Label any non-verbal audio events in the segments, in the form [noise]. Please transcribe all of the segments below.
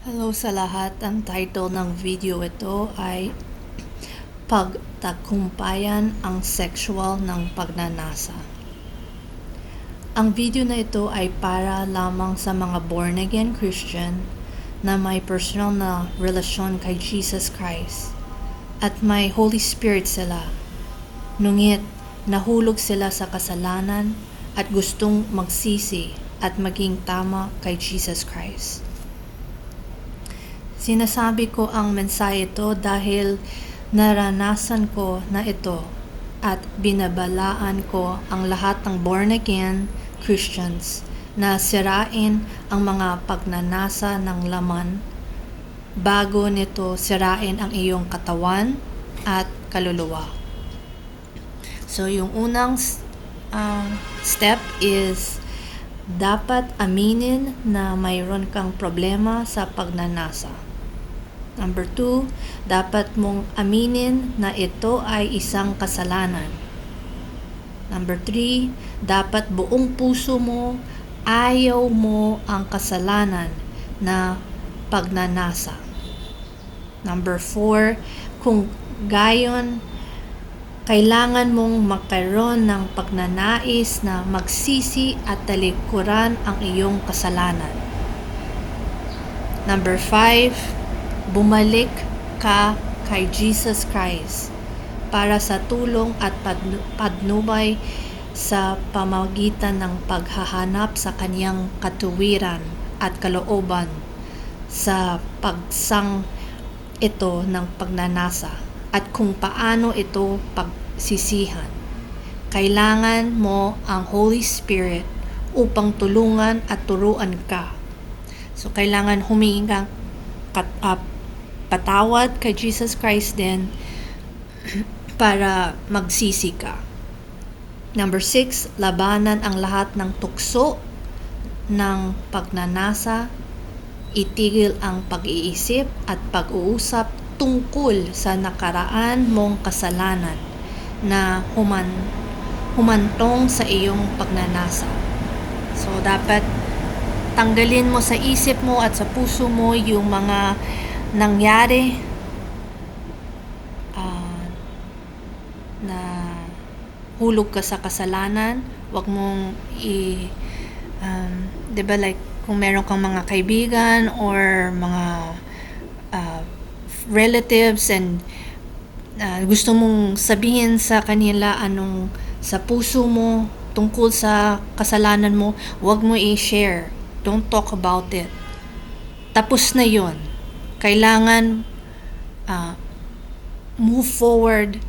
Hello sa lahat. Ang title ng video ito ay Pagtagumpayan ang sexual ng pagnanasa. Ang video na ito ay para lamang sa mga born again Christian na may personal na relasyon kay Jesus Christ at may Holy Spirit sila. Nungit nahulog sila sa kasalanan at gustong magsisi at maging tama kay Jesus Christ. Sinasabi ko ang mensahe ito dahil naranasan ko na ito at binabalaan ko ang lahat ng born again Christians na sirain ang mga pagnanasa ng laman bago nito sirain ang iyong katawan at kaluluwa. So yung unang uh, step is dapat aminin na mayroon kang problema sa pagnanasa. Number two, dapat mong aminin na ito ay isang kasalanan. Number three, dapat buong puso mo ayaw mo ang kasalanan na pagnanasa. Number four, kung gayon, kailangan mong magkaroon ng pagnanais na magsisi at talikuran ang iyong kasalanan. Number five, bumalik ka kay Jesus Christ para sa tulong at padnubay sa pamagitan ng paghahanap sa kanyang katuwiran at kalooban sa pagsang ito ng pagnanasa at kung paano ito pagsisihan. Kailangan mo ang Holy Spirit upang tulungan at turuan ka. So, kailangan humingi kang uh, patawad kay Jesus Christ din para magsisi ka. Number six, labanan ang lahat ng tukso ng pagnanasa, itigil ang pag-iisip at pag-uusap tungkol sa nakaraan mong kasalanan na human, humantong sa iyong pagnanasa. So, dapat tanggalin mo sa isip mo at sa puso mo yung mga nangyari uh, na hulog ka sa kasalanan, wag mong i um, 'di ba like kung meron kang mga kaibigan or mga uh, relatives and uh, gusto mong sabihin sa kanila anong sa puso mo tungkol sa kasalanan mo, wag mo i-share. Don't talk about it. Tapos na 'yon kailangan uh, move forward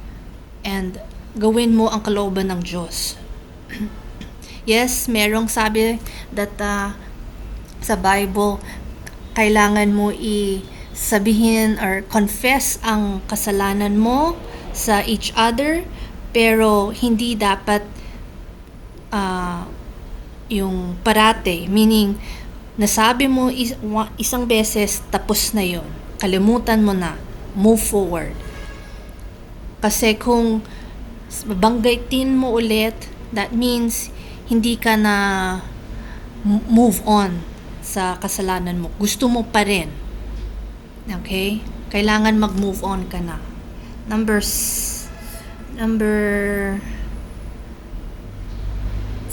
and gawin mo ang kalooban ng Diyos. [clears throat] yes, merong sabi that uh, sa Bible, kailangan mo i sabihin or confess ang kasalanan mo sa each other, pero hindi dapat uh, yung parate, meaning nasabi mo is, isang beses, tapos na yon Kalimutan mo na. Move forward. Kasi kung banggitin mo ulit, that means hindi ka na move on sa kasalanan mo. Gusto mo pa rin. Okay? Kailangan mag-move on ka na. Number number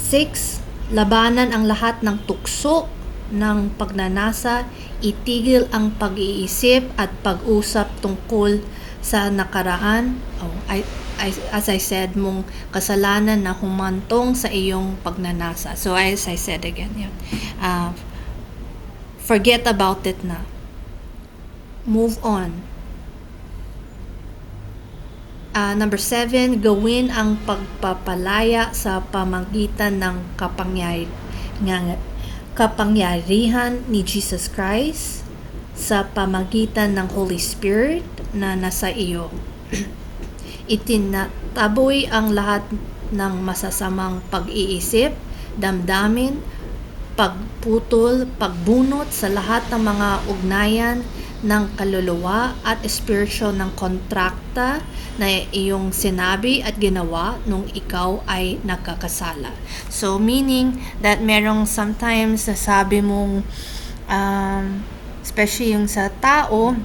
6, labanan ang lahat ng tukso ng pagnanasa, itigil ang pag-iisip at pag-usap tungkol sa nakaraan. Oh, I, I, as I said, mong kasalanan na humantong sa iyong pagnanasa. So, as I said again, yun. Uh, forget about it na. Move on. Uh, number seven, gawin ang pagpapalaya sa pamagitan ng kapangyarihan kapangyarihan ni Jesus Christ sa pamagitan ng Holy Spirit na nasa iyo. [clears throat] Itinataboy ang lahat ng masasamang pag-iisip, damdamin, pagputol, pagbunot sa lahat ng mga ugnayan ng kaluluwa at spiritual ng kontrakta na iyong sinabi at ginawa nung ikaw ay nakakasala. So, meaning that merong sometimes sabi mong um, especially yung sa tao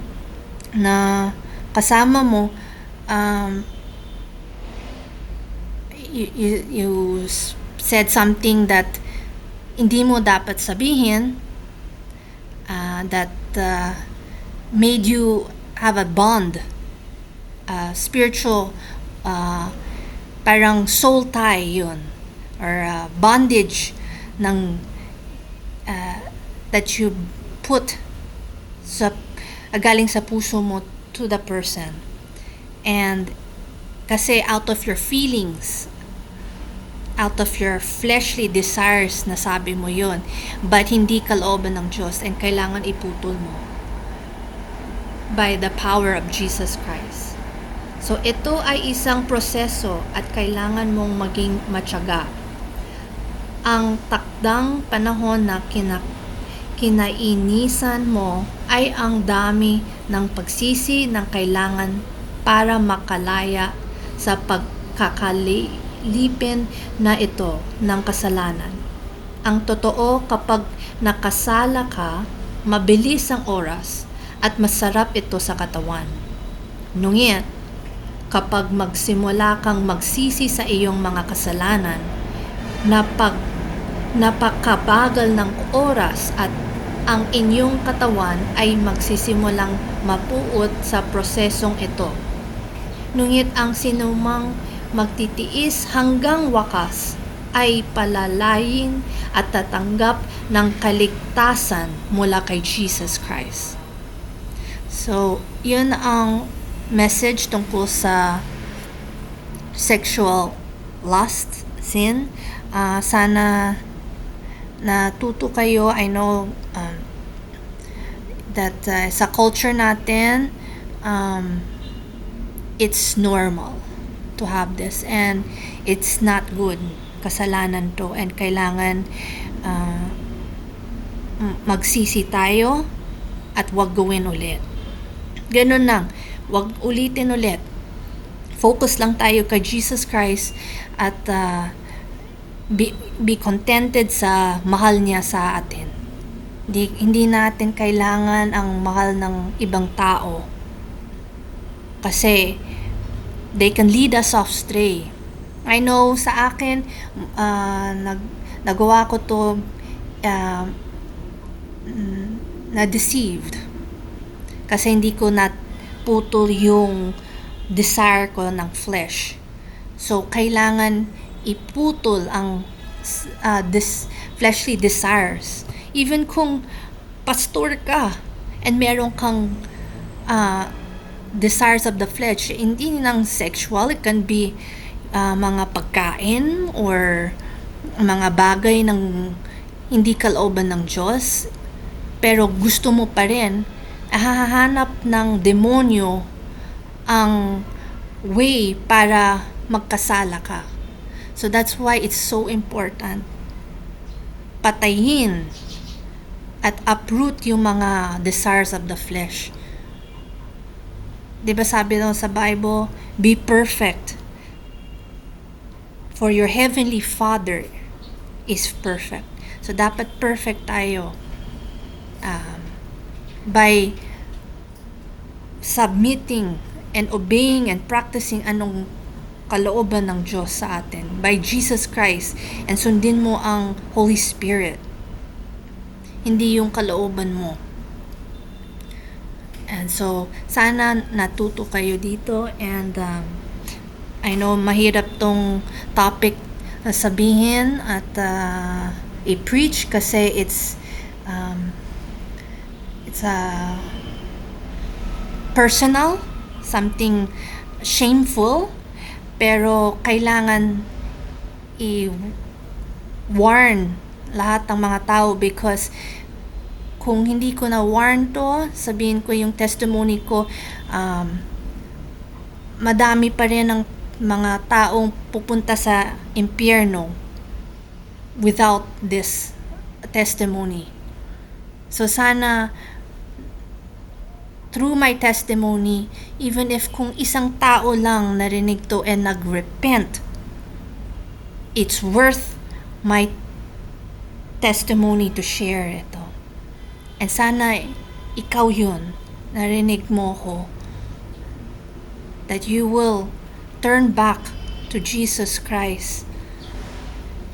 na kasama mo, um, you, you, you said something that hindi mo dapat sabihin uh, that uh, made you have a bond, uh, spiritual, uh, parang soul tie yun, or uh, bondage ng uh, that you put sa uh, galing sa puso mo to the person. And kasi out of your feelings, out of your fleshly desires na sabi mo yon but hindi kalooban ng Diyos and kailangan iputol mo by the power of Jesus Christ. So ito ay isang proseso at kailangan mong maging matyaga. Ang takdang panahon na kina, kinainisan mo ay ang dami ng pagsisi ng kailangan para makalaya sa pagkakalipin na ito ng kasalanan. Ang totoo kapag nakasala ka, mabilis ang oras at masarap ito sa katawan. Ngunit, kapag magsimula kang magsisi sa iyong mga kasalanan, napag, napakabagal ng oras at ang inyong katawan ay magsisimulang mapuot sa prosesong ito. Ngunit ang sinumang magtitiis hanggang wakas ay palalayin at tatanggap ng kaligtasan mula kay Jesus Christ. So, yun ang message tungkol sa sexual lust, sin. Ah, sana natuto kayo. I know um, that uh, sa culture natin, um, it's normal to have this and it's not good. Kasalanan to and kailangan uh, magsisi tayo at wag gawin ulit. Ganun lang. Wag ulitin ulit. Focus lang tayo kay Jesus Christ at uh, be, be contented sa mahal niya sa atin. Hindi, hindi natin kailangan ang mahal ng ibang tao. Kasi they can lead us off stray. I know sa akin, uh, nag, nagawa ko to uh, na-deceived. Kasi hindi ko na putol yung desire ko ng flesh. So, kailangan iputol ang uh, this fleshly desires. Even kung pastor ka and meron kang uh, desires of the flesh, hindi nang sexual, it can be uh, mga pagkain or mga bagay ng hindi kalooban ng Diyos, pero gusto mo pa rin, hahanap ng demonyo ang way para magkasala ka. So that's why it's so important patayin at uproot yung mga desires of the flesh. 'Di ba sabi daw sa Bible, be perfect for your heavenly Father is perfect. So dapat perfect tayo um, by submitting and obeying and practicing anong kalooban ng Diyos sa atin by Jesus Christ and sundin mo ang Holy Spirit. Hindi yung kalooban mo. And so, sana natuto kayo dito and um, I know mahirap tong topic na sabihin at uh, i-preach kasi it's a personal, something shameful, pero kailangan i-warn lahat ng mga tao because kung hindi ko na warn to, sabihin ko yung testimony ko, um, madami pa rin ng mga taong pupunta sa impyerno without this testimony. So sana through my testimony, even if kung isang tao lang narinig to and nagrepent, it's worth my testimony to share ito. And sana ikaw yun, narinig mo ko, that you will turn back to Jesus Christ.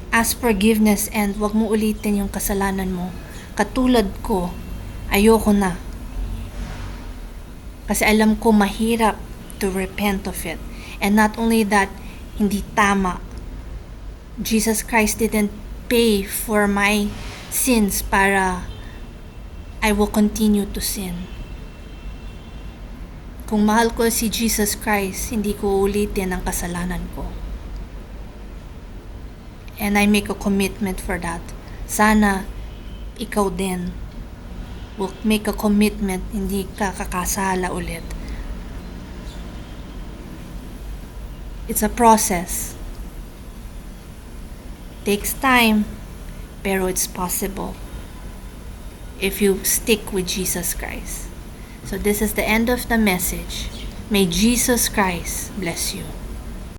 Ask forgiveness and wag mo ulitin yung kasalanan mo. Katulad ko, ayoko na. Kasi alam ko mahirap to repent of it. And not only that, hindi tama. Jesus Christ didn't pay for my sins para I will continue to sin. Kung mahal ko si Jesus Christ, hindi ko ulitin ang kasalanan ko. And I make a commitment for that. Sana ikaw din will make a commitment, hindi ka kakasala ulit. It's a process. Takes time, pero it's possible if you stick with Jesus Christ. So this is the end of the message. May Jesus Christ bless you.